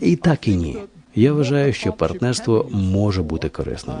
І так і ні. Я вважаю, що партнерство може бути корисним,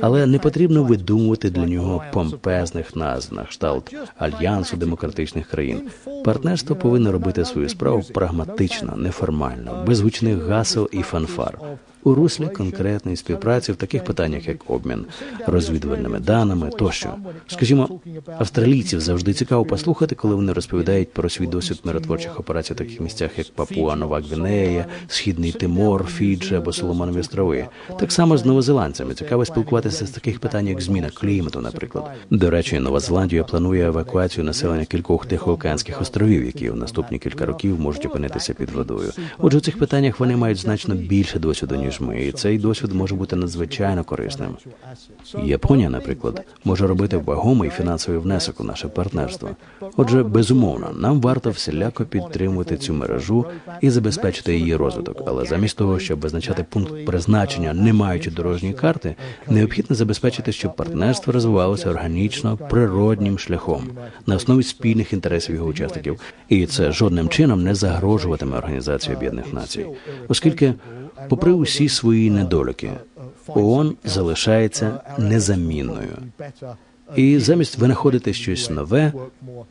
але не потрібно видумувати для нього помпезних назв на кшталт альянсу демократичних країн. Партнерство повинно робити свою справу прагматично, неформально, без гучних гасел і фанфар у руслі конкретної співпраці в таких питаннях, як обмін розвідувальними даними тощо. Скажімо, австралійців завжди цікаво послухати, коли вони розповідають про свій досвід миротворчих операцій в таких місцях, як Папуа, Нова Гвінея, Східний Тимор, Фіджі або Соломонові острови. Так само з новозеландцями цікаво спілкуватися з таких питань, як зміна клімату, наприклад. До речі, Нова Зеландія планує евакуацію населення кількох тихоокеанських островів, які в наступні кілька років можуть опинитися під водою. Отже, у цих питаннях вони мають значно більше досвіду ніж ми, і цей досвід може бути надзвичайно корисним. Японія, наприклад, може робити вагомий фінансовий внесок у наше партнерство. Отже, безумовно, нам варто всіляко підтримувати цю мережу і забезпечити її розвиток. Але замість того, щоб визначати пункт призначення, не маючи дорожньої карти, необхідно забезпечити, щоб партнерство розвивалося органічно природнім шляхом на основі спільних інтересів його учасників, і це жодним чином не загрожуватиме організації Об'єднаних Націй, оскільки Попри усі свої недоліки, ООН залишається незамінною. І замість винаходити щось нове,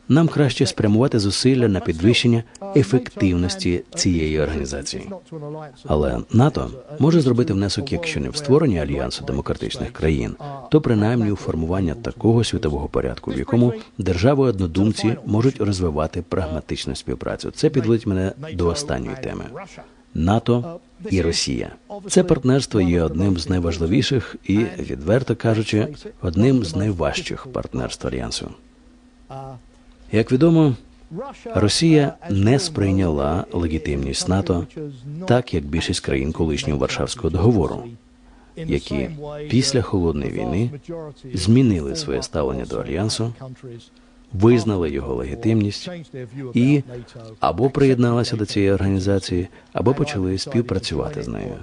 нам краще спрямувати зусилля на підвищення ефективності цієї організації. Але НАТО може зробити внесок, якщо не в створення альянсу демократичних країн, то принаймні у формування такого світового порядку, в якому держави однодумці можуть розвивати прагматичну співпрацю. Це підводить мене до останньої теми. НАТО і Росія. Це партнерство є одним з найважливіших і, відверто кажучи, одним з найважчих партнерств альянсу. Як відомо, Росія не сприйняла легітимність НАТО так, як більшість країн колишнього Варшавського договору, які після холодної війни змінили своє ставлення до альянсу визнали його легітимність і або приєдналися до цієї організації, або почали співпрацювати з нею.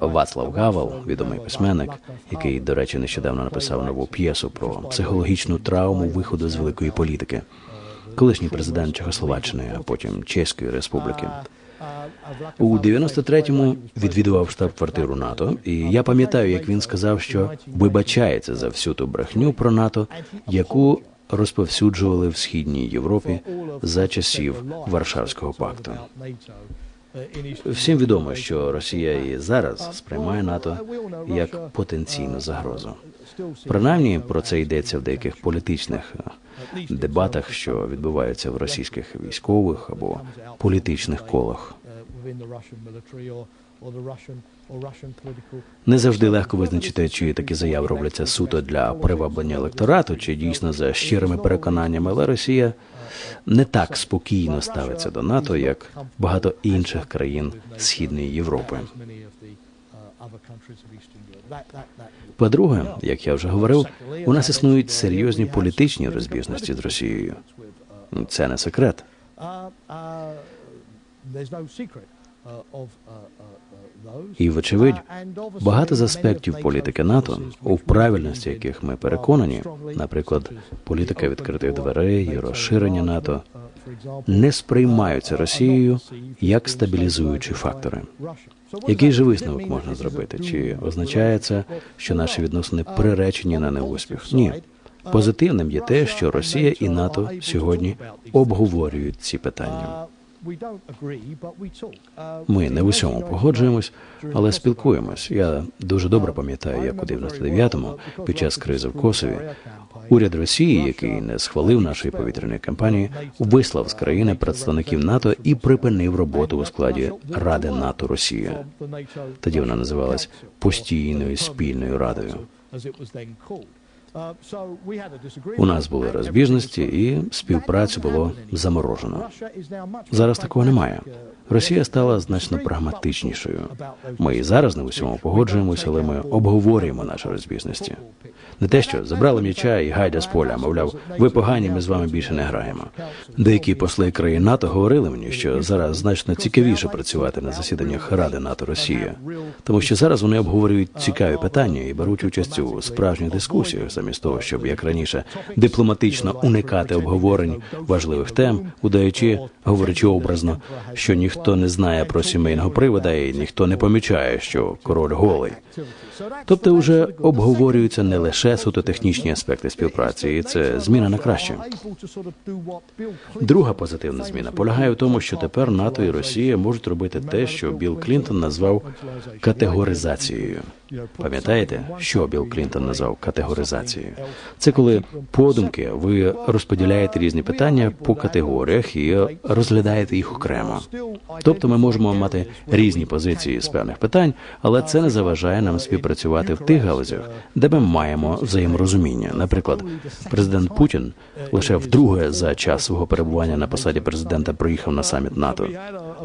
Вацлав Гавел, відомий письменник, який, до речі, нещодавно написав нову п'єсу про психологічну травму виходу з великої політики, колишній президент Чехословаччини, а потім Чеської Республіки. У 93-му відвідував штаб-квартиру НАТО, і я пам'ятаю, як він сказав, що вибачається за всю ту брехню про НАТО, яку розповсюджували в східній Європі за часів Варшавського пакту. Всім відомо, що Росія і зараз сприймає НАТО як потенційну загрозу. Принаймні про це йдеться в деяких політичних дебатах, що відбуваються в російських військових або політичних колах. Не завжди легко визначити, чи такі заяви робляться суто для приваблення електорату, чи дійсно за щирими переконаннями, але Росія не так спокійно ставиться до НАТО, як багато інших країн Східної Європи. По-друге, як я вже говорив, у нас існують серйозні політичні розбіжності з Росією. Це не секрет. І, вочевидь, багато з аспектів політики НАТО, у правильності яких ми переконані, наприклад, політика відкритих дверей і розширення НАТО, не сприймаються Росією як стабілізуючі фактори. Який же висновок можна зробити? Чи означає це, що наші відносини приречені на неуспіх? Ні. Позитивним є те, що Росія і НАТО сьогодні обговорюють ці питання. Ми не в усьому погоджуємось, але спілкуємось. Я дуже добре пам'ятаю, як у 99-му, під час кризи в Косові, уряд Росії, який не схвалив нашої повітряної кампанії, вислав з країни представників НАТО і припинив роботу у складі Ради НАТО Росія. Тоді вона називалась постійною спільною радою. У нас були розбіжності, і співпрацю було заморожено. Зараз такого немає. Росія стала значно прагматичнішою. Ми і зараз не в усьому погоджуємося, але ми обговорюємо наші розбіжності. Не те, що забрали м'яча і гайда з поля, мовляв, ви погані, ми з вами більше не граємо. Деякі посли країн НАТО говорили мені, що зараз значно цікавіше працювати на засіданнях Ради НАТО Росія, тому що зараз вони обговорюють цікаві питання і беруть участь у справжніх дискусіях замість того, щоб як раніше дипломатично уникати обговорень важливих тем, удаючи, говорячи образно, що ніхто не знає про сімейного привода і ніхто не помічає, що король голий. Тобто, вже обговорюються не лише суто технічні аспекти співпраці, і це зміна на краще. Друга позитивна зміна полягає в тому, що тепер НАТО і Росія можуть робити те, що Білл Клінтон назвав категоризацією. Пам'ятаєте, що Білл Клінтон назвав категоризацією? Це коли подумки ви розподіляєте різні питання по категоріях і розглядаєте їх окремо. Тобто, ми можемо мати різні позиції з певних питань, але це не заважає нам співпрацювати в тих галузях, де ми маємо взаєморозуміння. Наприклад, президент Путін лише вдруге за час свого перебування на посаді президента проїхав на саміт НАТО.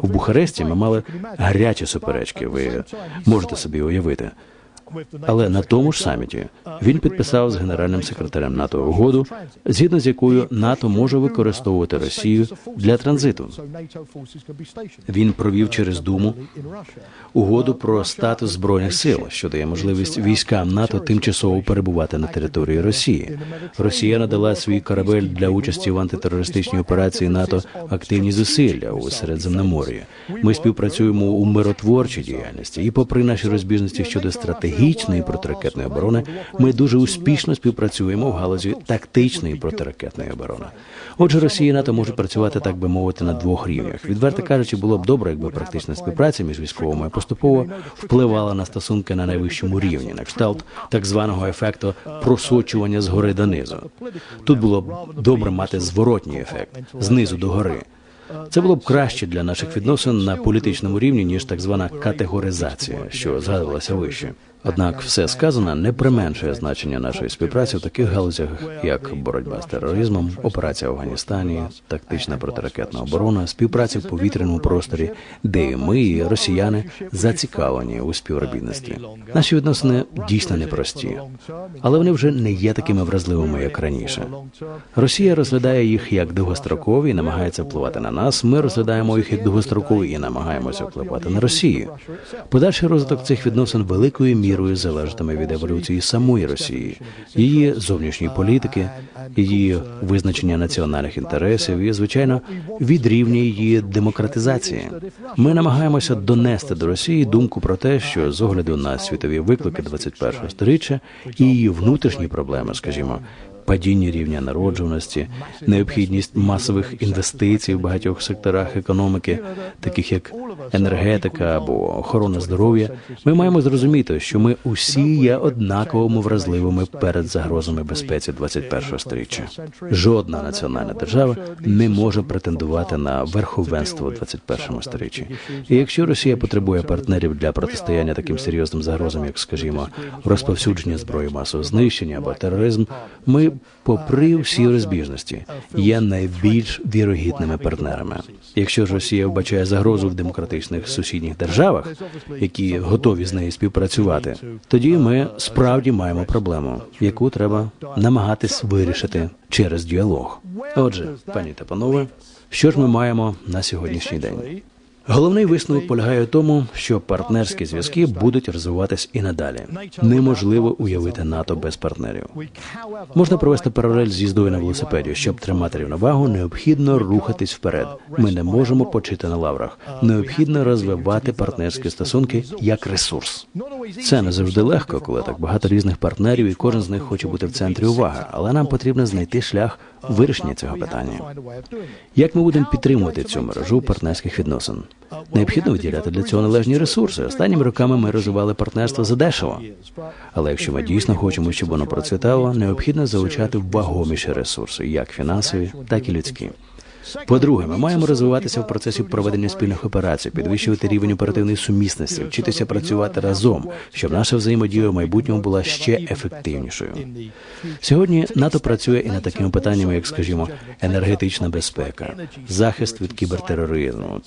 У Бухаресті ми мали гарячі суперечки. Ви можете собі уявити. Але на тому ж саміті він підписав з генеральним секретарем НАТО угоду, згідно з якою НАТО може використовувати Росію для транзиту. Він провів через Думу угоду про статус збройних сил, що дає можливість військам НАТО тимчасово перебувати на території Росії. Росія надала свій корабель для участі в антитерористичній операції НАТО активні зусилля у Середземномор'ї. Ми співпрацюємо у миротворчій діяльності, і, попри наші розбіжності щодо стратегічної протиракетної оборони, ми дуже успішно співпрацюємо в галузі тактичної протиракетної оборони. Отже, Росія і НАТО можуть працювати, так би мовити, на двох рівнях. Відверто кажучи, було б добре, якби практична співпраця між військовими поступово впливала на стосунки на найвищому рівні, на кшталт так званого ефекту просочування згори донизу. Тут було б добре мати зворотній ефект знизу до гори. Це було б краще для наших відносин на політичному рівні ніж так звана категоризація, що згадувалася вище. Однак все сказане не применшує значення нашої співпраці в таких галузях, як боротьба з тероризмом, операція в Афганістані, тактична протиракетна оборона, співпраця в повітряному просторі, де і ми, і росіяни зацікавлені у співробітництві. Наші відносини дійсно непрості, але вони вже не є такими вразливими, як раніше. Росія розглядає їх як довгострокові і намагається впливати на нас. Ми розглядаємо їх як довгострокові і намагаємося впливати на Росію. Подальший розвиток цих відносин великою мірою залежатиме від еволюції самої Росії, її зовнішньої політики, її визначення національних інтересів і, звичайно, від рівня її демократизації. Ми намагаємося донести до Росії думку про те, що з огляду на світові виклики 21-го сторіччя і її внутрішні проблеми, скажімо. Падіння рівня народжуваності, необхідність масових інвестицій в багатьох секторах економіки, таких як енергетика або охорона здоров'я, ми маємо зрозуміти, що ми усі є однаково вразливими перед загрозами безпеці 21-го сторіччя. Жодна національна держава не може претендувати на верховенство в 21-му сторіччі. І якщо Росія потребує партнерів для протистояння таким серйозним загрозам, як, скажімо, розповсюдження зброї масового знищення або тероризм, ми попри всі розбіжності, є найбільш вірогідними партнерами. Якщо ж Росія вбачає загрозу в демократичних сусідніх державах, які готові з нею співпрацювати, тоді ми справді маємо проблему, яку треба намагатись вирішити через діалог. Отже, пані та панове, що ж ми маємо на сьогоднішній день? Головний висновок полягає в тому, що партнерські зв'язки будуть розвиватись і надалі. Неможливо уявити НАТО без партнерів. Можна провести паралель з їздою на велосипеді. Щоб тримати рівновагу, необхідно рухатись вперед. Ми не можемо почити на лаврах. Необхідно розвивати партнерські стосунки як ресурс. Це не завжди легко, коли так багато різних партнерів, і кожен з них хоче бути в центрі уваги. Але нам потрібно знайти шлях вирішення цього питання. Як ми будемо підтримувати цю мережу партнерських відносин? Необхідно виділяти для цього належні ресурси. Останніми роками ми розвивали партнерство задешево. Але якщо ми дійсно хочемо, щоб воно процвітало, необхідно залучати вагоміші ресурси, як фінансові, так і людські. По-друге, ми маємо розвиватися в процесі проведення спільних операцій, підвищувати рівень оперативної сумісності, вчитися працювати разом, щоб наша взаємодія в майбутньому була ще ефективнішою. Сьогодні НАТО працює і над такими питаннями, як, скажімо, енергетична безпека, захист від кібертероризму.